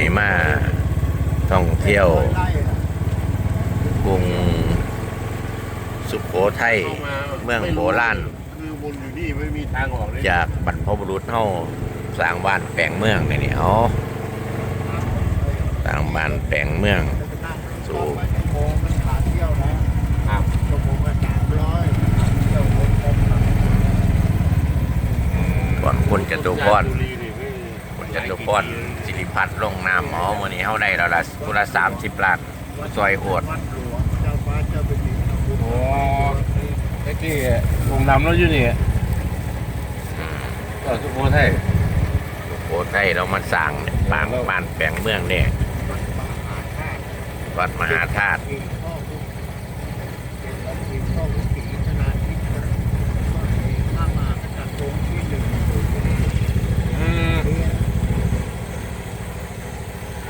นี้มาท่องเที่ยวกรุงสุโขทัยเมืองโบราณคือวนอยู่นี่ไม่มีทางออกเลยจากบรรพบุรุษเฮาสร้างบ้านแปลงเมืองนี่นี่เอาสร้างบ้านแปลงเมืองสู่โมงมันขาเที่ยวนะครับชั่วโมงละสามร้อยเที่ยววนกลมครับก่อนคุณจตุพรบุรีนี่ไม่คุณจตุพรสิริ พัฒน์ลงน้ำอ๋อมื้อนี้เฮาได้แล้วละกุละ30ล้านซอยโหดวัดหลวงเจ้าฟ้าเจ้าเป็นดินทำบุญโอ้ไอ้ที่ลงน้ำแล้วอยู่นี่อืมก็สุโขทัยสุโขทัยเรามาสร้างเนี่ยบ้านบ้านแปลงเมืองเนี่ยวัดมหาธาตุ วัดมหาธาตุ ปี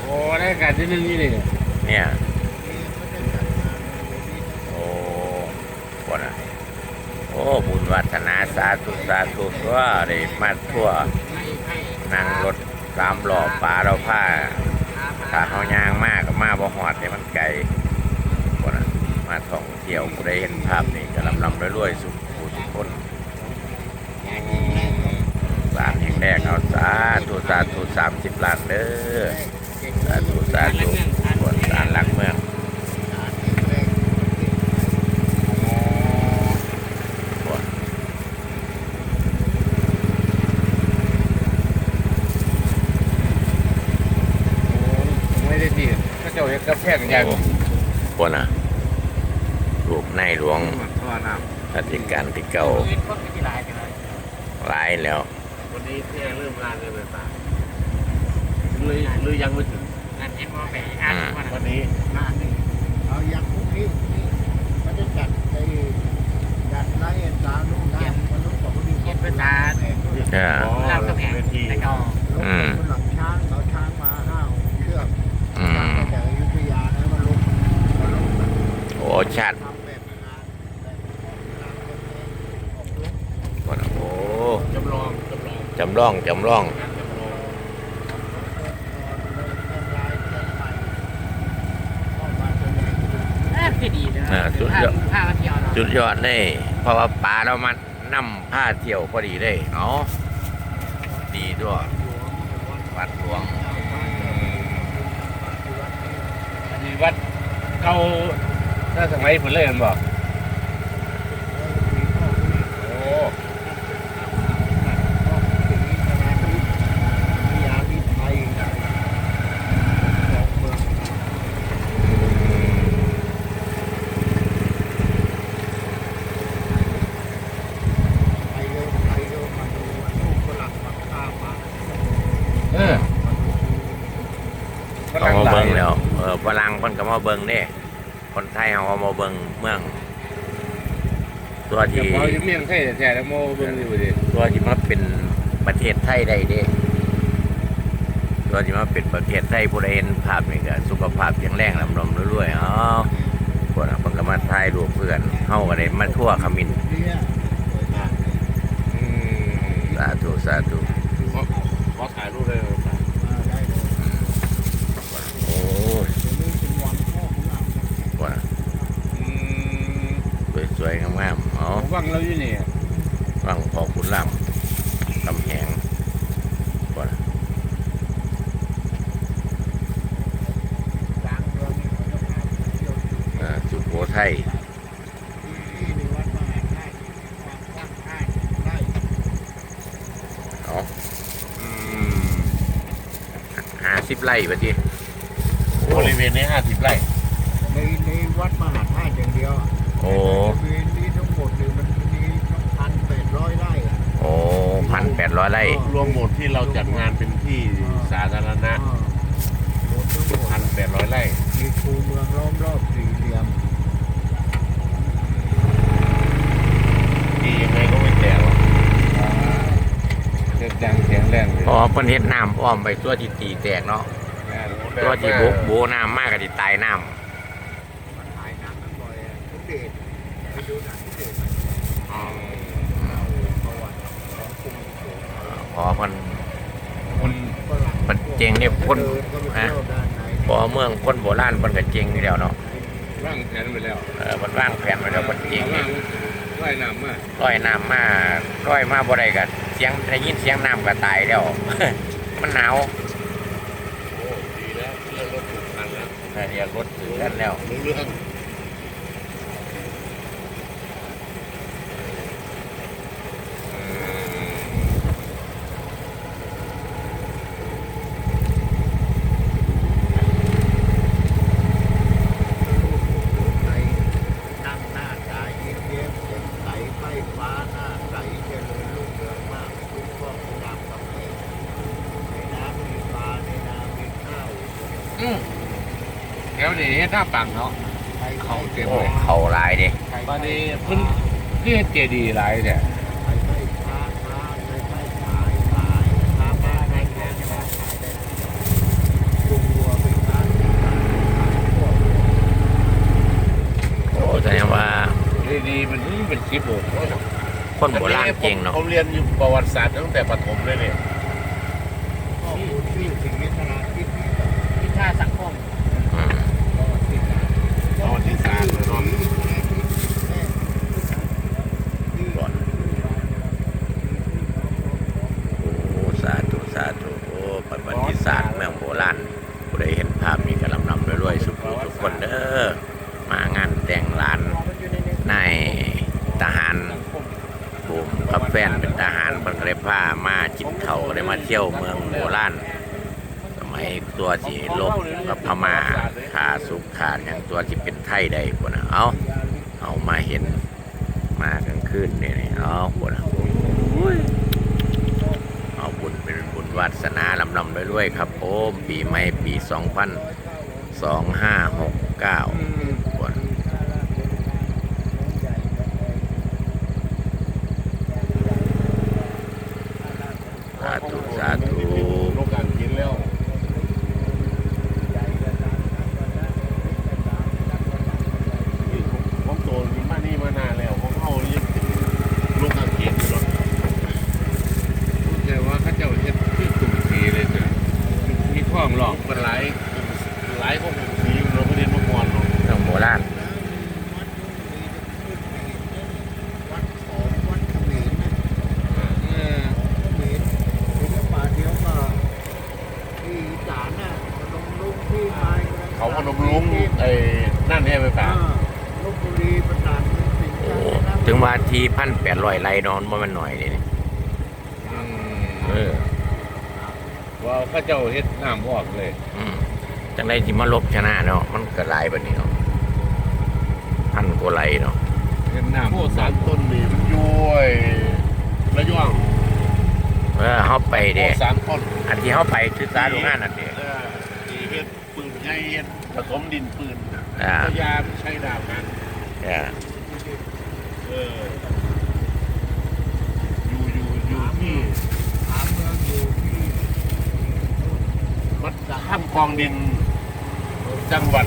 ข้ อบุญเป็นของปีข้อบุญศรีชนะทิพย์ก็มีข้ามากระทงที่หนึ่งอยู่ที่นี่อืมโอ้ได้การที่หนึ่งนี่นี่เนี่ยนี่ไม่ได้จัดงานในนี้โอ้คนอะโอ้บุญวัฒนาสาธุสาธุว่าได้มาทั่วนั่งรถสามล้อป่าเราผ้าถ้าเขายางมากก็มาบ่หอดเนี่ยมันไกลคนอะมาท่องเที่ยวผู้ได้เห็นภาพนี่ก็ลำลำรวยๆสุขผู้สุขคนสร้างแห่งแรกเอาสาธุสาธุสามสิบล้านเด้อสาธุสาธุบนสารหลักเมืองไม่ได้ดีก็เจ้าเอกกระแพงอย่างคนอะรูปในหลวงท่อน้รัชกาลที่เก้าหลายแล้วำวันนี้แค่เริ่มงานเลยเลยป่ะเลยหรือยังไม่ถึง อืมวันนี้งานนี่เอาอย่างพวกนี้นี่มันจะจัดไอ้จัดไล่สานุงานมนุษย์ของดีเขาเป็นร้านเองเอออ๋อเวทีอืมคนหลังช้างเขาช้างมาห้าวเชือกอืช้างมมาจากอยุธยานะมาลงมาลงแบบโอ้ชาติทำแบบงานแบบงานเป็นเองออกลงคนอะโอ้จำลองจำลองจำลองจำลอง งานจำลอง อ่าสุดยอด สุดยอดเลยเพราะว่าป่าเรามันำผ้าเที่ยวพอดีเลยเนาะดีด้วยวัดหลวงอันนี้วัดเก่าถ้าสมัยผมเลยมันบอก เออเขามาเบิ้งแล้วเออฝรั่งเพิ่นก็มาเบิ้งเด้คนไทยเขาก็มาเบิ้งเมือง ตัวเดี๋ยวที่เขาอยู่เมียงไทยแท้ๆแล้วโมเบิ่งอยู่ดิตัวที่มาเป็นประเทศไทยได้เด้ตัวที่มาเป็นประเทศไทยผู้ใดเห็นภาพนี่ก็สุขภาพแข็งแรงลำลมรวยๆอ๋อพวกนั้นเพิ่นก็มาถ่ายรูปเพื่อนเฮาก็ได้มาทั่วขมิ้นอืมสาธุสาธุข อขอถ่ายรูปเลยโอ้ยพวกนั้นอืมสวยๆงามๆอ๋อผมฟังเราอยู่นี่ฟังพอคุณลำกำแหงพวกนั้นอ่าสุโขทัย เอา อืม ห้าสิบ ไร่ปะทีบริเวณนี้ห้าสิบไร่ ในในวัดมหาธาตุอย่างเดียวโอ้ บริเวณนี้ทั้งหมดเนี่ยมันมีพันแปดร้อยไร่อะ โอ้พันแปดร้อยไร่รวมหมดที่เราจัดงานเป็นที่สาธารณะอ่ารวมทั้งหมดพันแปดร้อยไร่ มีคูเมืองล้อมรอบสี่เหลี่ยม ดียังไงก็ไม่แตกหรอก เสียงดังเสียงแรงเลยเพอเพิ่นเฮ็ดน้ำอ้อมไปตัวที่ตีแตกเนาะตัวที่โบกโบน้ำมากก็ที่ตายน้มันถ่ายหนังกันบ่อยอะทุกเดชไปดูหนังทุกเดชอืมเอาประวัติของกรุงสุโขทัยำพอเพิ่นคนฝรั่งเพิ่นมันเจงเนี่ยคนฮะพอเมืองคนโบราณมันก็เจงอยู่แล้วเนาะร่างแผนไปแล้วเออมันวางแผนไว้แล้วมันเจงร่าเนี่ยงว่ายน้ำมาร้อยน้ำมาร้อยมาบ่ได้ก็เสียงได้ยิน เสียงน้ำก็ตายแล้ว มันหนาวโอ้ดีแล้วเรื่องรถถูกคันแล้วแต่เรียกรถถึงกันแล้วรู้เรื่องนั่งหน้าตาเย็นๆเย็นใสไฟฟ้าหน้าใสเจริญรุ่งเรืองมากทุกข้อคุณงามกับเพลในน้ำมีปลาในน้ำมีข้าว อืมแล้วนี่หน้าปังเนาะเขาเต็มโอ้เขาหลายเด้ตอนนี้เพิ่นเรียกเจดีย์หลายเนี่ยไปไม่ค้าค้าไปไม่ขายขายค้าบ้านไม่แข่งขายได้จุงวัวไปค้าขายพวกโอ้แสดงว่าเจดีย์มันเป็นคลิปโอ้โหคนโบราณเก่งเนาะผมเรียนอยู่ประวัติศาสตร์ตั้งแต่ประถมเลยเนี่ย ข้อมูลชื่อสิ่งนี้ขนาดที่นี่ วิชาสังคม อืม ก็ที่ไหน ประวัติศาสตร์เลยเนาะ ก่อนโอ้สาธุสาธุโอ้ประวัติศา สตร์เมืองโบราณผู้ใดเห็นภาพนี้ก็ลำนำรวยๆสุขทุกคนเด้อมางานแต่งร้านนายทหารบุมกับแฟนเป็นทหารเพิ่นเลยพามาจิบเขาได้มาเที่ยวเมืองโบราณสมัยตัวที่ลบกับพม่าขาสุขขาดอย่างตัวที่เป็นไทยได้คนนะเอาเอามาเห็นมากลางคืนนี่นี่เอาคนนะ วาสนาลำลำด้วยครับ โอ้ปีใหม่ปี 2569 ถึงว่าที่พันแปดร้อยไร่นอนว่ามันหน่อยเลยนี่เออว่าเข้าเจ้าเฮ็ดน้ำออกเลย อืมจังได้ที่มาลบชนะเนาะมันก็หลายแบบนี้เนาะพันกว่าไร่เนาะเฮ็ดน้ำโอ้สามต้นนี่มันย้วยระย่องเออเฮาไปเด้โอ้สามต้นอันที่เฮาไปศึกษาดูงานนั่นเด้เออที่เฮ็ดปืนใหญ่เฮ็ดผสมดินปืนอ่า พยาใช้ดาบกันเออ เอออยู่อยู่อยู่ที่ถามเมืองอยู่ที่วัดถ้ำกองดิน จังหวัด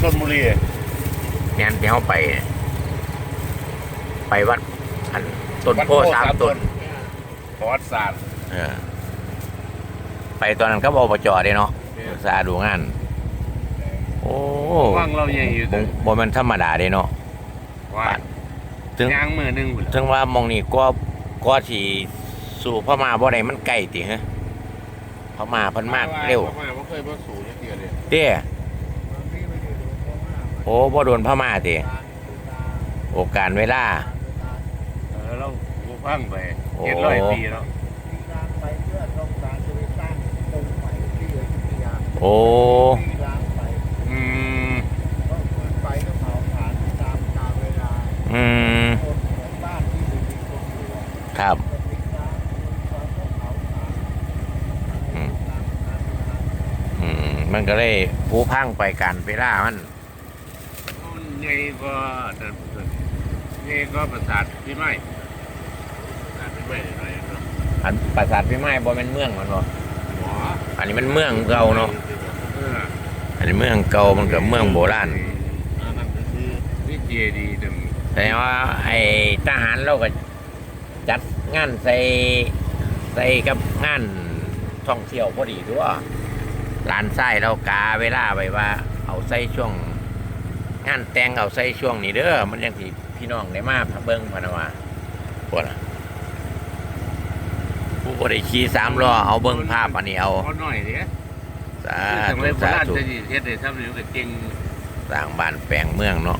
ชลบุรีงานที่เฮาไป ไปวัดอันต้นโพธิ์สามต้นประวัติศาสตร์เออไปตอนนั้นก็อบจเด้เนาะศึกษาดูงาน โอ้ว่างเราใหญ่อยู่บ่บ่แมันธรรมดาเด้เนาะ ว่าถึงยางมือหนึงพุ่นถึงว่ามองนี่ก็ก็ที่สู่พม่าบ่ได้มันใกล้ติฮะพม่าเพิ่นมากเร็วพม่าบ่เคยมาสู่จักเทื่อเลยเด้เมืองนี้ไม่ได้ดูเพราะว่าโอ้บ่โดนพม่าติการศึกษาโอกาสเวลา เออเรากูฟังไปโอ้ เจ็ดร้อยปีแล้วมีก อืมคนเหมือนบ้านที่ไม่มีคนอยู่อะครับก็ทิ้งร้างคนก็เผาผลาญอืมตามกาลเวลาอืมมันก็เลยผู้พังไปการเวลามันใหญ่ก็เดินเดินใหญ่ก็ประสาทพี่ไม้ประสาทพี่ไม้หน่อยเนาะอันปราสาทพี่ไม้บ่แม่นเมืองมันบ่หมออันนี้มันเมืองเก่าเนาะเอออันนี้เมืองเก่ามันก็เมืองโบราณอันนั้นก็คือนี่เจดีย์หนึ่ง แต่ว่าไอ้ทหารเราก็จัดงานใส่ใส่กับงานท่องเที่ยวพอดีด้วยร้านไส้เรากาเวลาไว้ว่า เอาใส่ช่วง งานแต่งเอาใส่ช่วงนี้เด้อมันยังสิพี่น้องได้มาพะเบิ้งพะนะว่าปวดอะผู้บริขี่สามล้อเอาเบิ้งภาพอันนี้เอาเอาหน่อยเด้สาทำไมธุโบสาราณธุจะเฮ็ดได้ทำนี่ก็เก่งสร้างบ้านแปลงเมืองเนาะ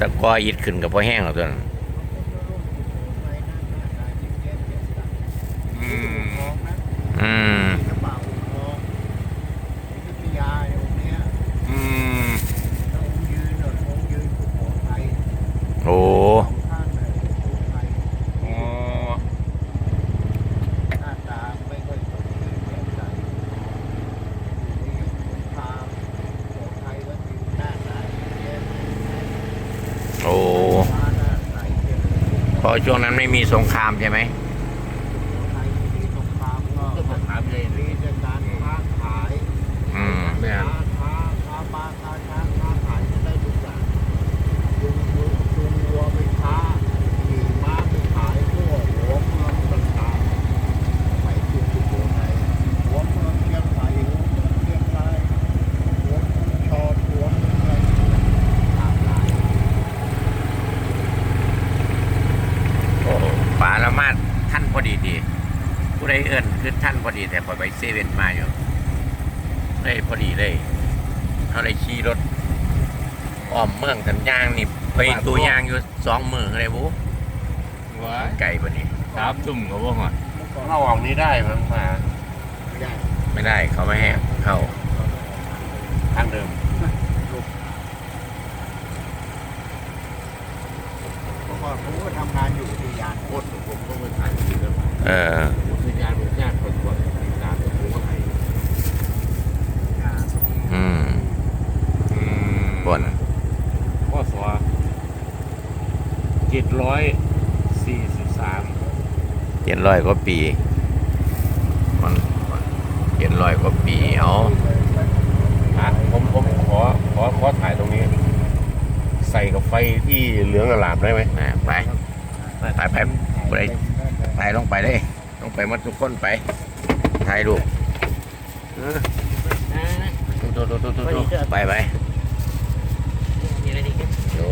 ตะกออิดขึ้นกับพอแห้งแล้วตัวนั้น อืม อืม พระป่าอุทองอยุธยาเนี่ยองค์เนี้ย อืม แล้วองค์ยืนเนี่ยองค์ยืนสุโขทัย โอ้ สองข้างเลยสุโขทัย อ๋อ หน้าตาไม่ค่อยสดชื่นแจ่มใสนี่สงครามสุโขทัยก็มีหน้าตาแย้มใส โอ้ ฟ้าหน้าใสเจริญ รุ่งเพราะช่วงนั้นไม่มีสงครามใช่ไหม สุโขทัยมีสงครามก็ ก็มาถามเลย มีแต่การค้าขาย อืม แม่น ค้าค้าค้าปลาค้าช้างค้าขายก็ได้ทุกอย่างจุงวัวจุงวัวไปค้าขี่ม้าไปขายทั่วหัวเมืองต่างๆไปจุงสุโขทัยหัวเมืองเชียงใหม่หัวเมืองเชียงรายหัวเมืองชอดหัวเมืองอะไรหลากหลาย โอ้ปลาละมาดท่านพอดีดีผู้ใดเอิญ คือท่านพอดีแต่พอไปเซเว่นมาอยู่ได้พอดีเลยเขาเลยขี่รถอ้อมเมืองสัญญางนี่ไปตัวยางอยู่สองมือเลยบุว้าไก่ปะนี่สามทุ่มก็บ่ฮอดเมื่อก่อนเข้าออกนี้ได้มั้งมาไม่ได้ไม่ได้เขาไม่ให้เข้าทางเดิมเมื่อก่อนผมก็ทำงานอยู่อุทยานโคตรผมก็ไปถ่ายที่นั่นเออ อุทยานมันยากคนกว่าติดตามผมก็ถ่าย อืม อื มบนข้อสอเจ็ดร้อยสี่สิบสามเจ็ดร้อยกว่าปีมันเจ็ดร้อยกว่าปีเอาอะผมผมขอขอขอถ่ายตรงนี้ ใส่กับไฟที่เหลืองอลามได้ไหมนะไปไปไปไปไปลงไปเลยต้องไปหมัดทุกคนไปถ่ายรูปเออตุ๊ตุ๊ตุ๊ตุ๊ตุ๊ไปไป โอ้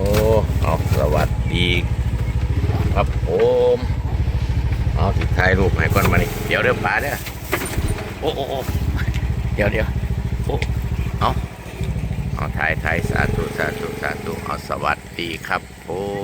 เอาสวัสดีครับผมเอาติดถ่ายรูปให้ก่อนมานี่เดี๋ยวเดี๋ยวป๋าเด้อโอ้โอ้โอ้เดี๋ยวเดี๋ยวโอ้เอาเอาถ่ายถ่ายสาธุสาธุสาธุเอาสวัสดีครับผม